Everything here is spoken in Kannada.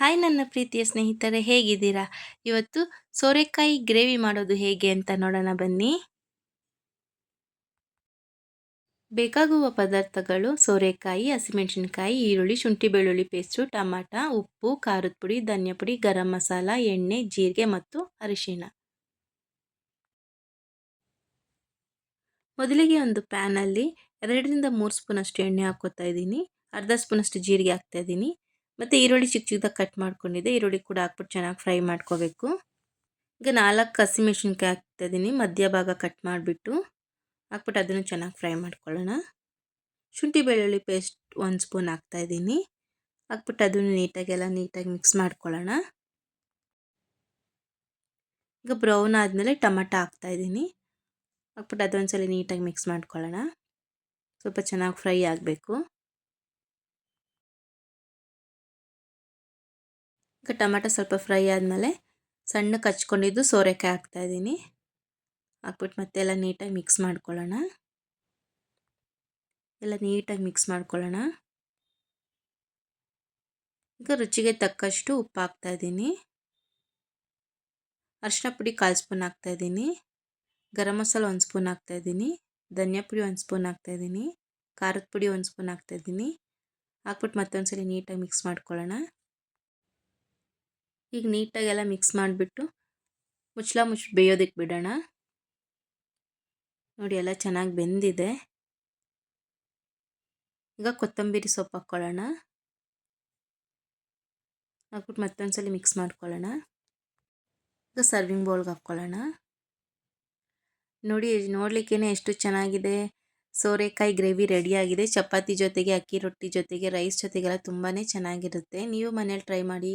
ಹಾಯ್ ನನ್ನ ಪ್ರೀತಿಯ ಸ್ನೇಹಿತರೆ, ಹೇಗಿದ್ದೀರಾ? ಇವತ್ತು ಸೋರೆಕಾಯಿ ಗ್ರೇವಿ ಮಾಡೋದು ಹೇಗೆ ಅಂತ ನೋಡೋಣ ಬನ್ನಿ. ಬೇಕಾಗುವ ಪದಾರ್ಥಗಳು ಸೋರೆಕಾಯಿ, ಹಸಿಮೆಣಸಿನಕಾಯಿ, ಈರುಳ್ಳಿ, ಶುಂಠಿ, ಬೆಳ್ಳುಳ್ಳಿ ಪೇಸ್ಟು, ಟಮಾಟ, ಉಪ್ಪು, ಖಾರದ ಪುಡಿ, ಧನ್ಯ ಪುಡಿ, ಗರಂ ಮಸಾಲ, ಎಣ್ಣೆ, ಜೀರಿಗೆ ಮತ್ತು ಅರಿಶಿಣ. ಮೊದಲಿಗೆ ಒಂದು ಪ್ಯಾನಲ್ಲಿ ಎರಡರಿಂದ ಮೂರು ಸ್ಪೂನಷ್ಟು ಎಣ್ಣೆ ಹಾಕೋತಾ ಇದ್ದೀನಿ. ಅರ್ಧ ಸ್ಪೂನಷ್ಟು ಜೀರಿಗೆ ಹಾಕ್ತಾ ಇದ್ದೀನಿ. ಮತ್ತು ಈರುಳ್ಳಿ ಚಿಕ್ಕ ಚಿಕ್ಕದಾಗಿ ಕಟ್ ಮಾಡ್ಕೊಂಡಿದ್ದೆ. ಈರುಳ್ಳಿ ಕೂಡ ಹಾಕ್ಬಿಟ್ಟು ಚೆನ್ನಾಗಿ ಫ್ರೈ ಮಾಡ್ಕೋಬೇಕು. ಈಗ ನಾಲ್ಕು ಹಸಿಮೆಣ್ಸಿನ್ಕಾಯಿ ಹಾಕ್ತಾಯಿದ್ದೀನಿ ಮಧ್ಯ ಭಾಗ ಕಟ್ ಮಾಡಿಬಿಟ್ಟು ಹಾಕ್ಬಿಟ್ಟು ಅದನ್ನು ಚೆನ್ನಾಗಿ ಫ್ರೈ ಮಾಡ್ಕೊಳ್ಳೋಣ. ಶುಂಠಿ ಬೆಳ್ಳುಳ್ಳಿ ಪೇಸ್ಟ್ ಒಂದು ಸ್ಪೂನ್ ಹಾಕ್ತಾಯಿದ್ದೀನಿ ಹಾಕ್ಬಿಟ್ಟು ಅದನ್ನು ನೀಟಾಗೆಲ್ಲ ನೀಟಾಗಿ ಮಿಕ್ಸ್ ಮಾಡ್ಕೊಳ್ಳೋಣ. ಈಗ ಬ್ರೌನ್ ಆದಮೇಲೆ ಟೊಮಟೊ ಹಾಕ್ತಾಯಿದ್ದೀನಿ ಹಾಕ್ಬಿಟ್ಟು ಅದೊಂದ್ಸಲ ನೀಟಾಗಿ ಮಿಕ್ಸ್ ಮಾಡ್ಕೊಳ್ಳೋಣ. ಸ್ವಲ್ಪ ಚೆನ್ನಾಗಿ ಫ್ರೈ ಆಗಬೇಕು. ಈಗ ಟೊಮೆಟೊ ಸ್ವಲ್ಪ ಫ್ರೈ ಆದಮೇಲೆ ಸಣ್ಣ ಹಚ್ಕೊಂಡಿದ್ದು ಸೋರೆಕಾಯಿ ಹಾಕ್ತಾಯಿದ್ದೀನಿ ಹಾಕ್ಬಿಟ್ಟು ಮತ್ತೆ ಎಲ್ಲ ನೀಟಾಗಿ ಮಿಕ್ಸ್ ಮಾಡ್ಕೊಳ್ಳೋಣ. ಎಲ್ಲ ನೀಟಾಗಿ ಮಿಕ್ಸ್ ಮಾಡ್ಕೊಳ್ಳೋಣ. ಈಗ ರುಚಿಗೆ ತಕ್ಕಷ್ಟು ಉಪ್ಪು ಹಾಕ್ತಾಯಿದ್ದೀನಿ ಅರಿಶಿನ ಪುಡಿ ಕಾಲು ಸ್ಪೂನ್ ಹಾಕ್ತಾಯಿದ್ದೀನಿ ಗರಂ ಮಸಾಲ ಒಂದು ಸ್ಪೂನ್ ಹಾಕ್ತಾಯಿದ್ದೀನಿ ಧನಿಯಾ ಪುಡಿ ಒಂದು ಸ್ಪೂನ್ ಹಾಕ್ತಾಯಿದ್ದೀನಿ ಖಾರದ ಪುಡಿ ಒಂದು ಸ್ಪೂನ್ ಹಾಕ್ತಾಯಿದ್ದೀನಿ ಹಾಕ್ಬಿಟ್ಟು ಮತ್ತೊಂದು ಸಲ ನೀಟಾಗಿ ಮಿಕ್ಸ್ ಮಾಡ್ಕೊಳ್ಳೋಣ. ಈಗ ನೀಟಾಗೆಲ್ಲ ಮಿಕ್ಸ್ ಮಾಡಿಬಿಟ್ಟು ಮುಚ್ಚಲ ಮುಚ್ಚ ಬೇಯೋದಕ್ಕೆ ಬಿಡೋಣ. ನೋಡಿ ಎಲ್ಲ ಚೆನ್ನಾಗಿ ಬೆಂದಿದೆ. ಈಗ ಕೊತ್ತಂಬರಿ ಸೊಪ್ಪು ಹಾಕ್ಕೊಳ್ಳೋಣ. ಹಾಕ್ಬಿಟ್ಟು ಮತ್ತೊಂದ್ಸಲಿ ಮಿಕ್ಸ್ ಮಾಡ್ಕೊಳ್ಳೋಣ. ಈಗ ಸರ್ವಿಂಗ್ ಬೌಲ್ಗೆ ಹಾಕ್ಕೊಳ್ಳೋಣ. ನೋಡಿ ನೋಡಲಿಕ್ಕೇ ಎಷ್ಟು ಚೆನ್ನಾಗಿದೆ. ಸೋರೆಕಾಯಿ ಗ್ರೇವಿ ರೆಡಿಯಾಗಿದೆ ಚಪಾತಿ ಜೊತೆಗೆ ಅಕ್ಕಿ ರೊಟ್ಟಿ ಜೊತೆಗೆ ರೈಸ್ ಜೊತೆಗೆಲ್ಲ ತುಂಬಾ ಚೆನ್ನಾಗಿರುತ್ತೆ. ನೀವು ಮನೇಲಿ ಟ್ರೈ ಮಾಡಿ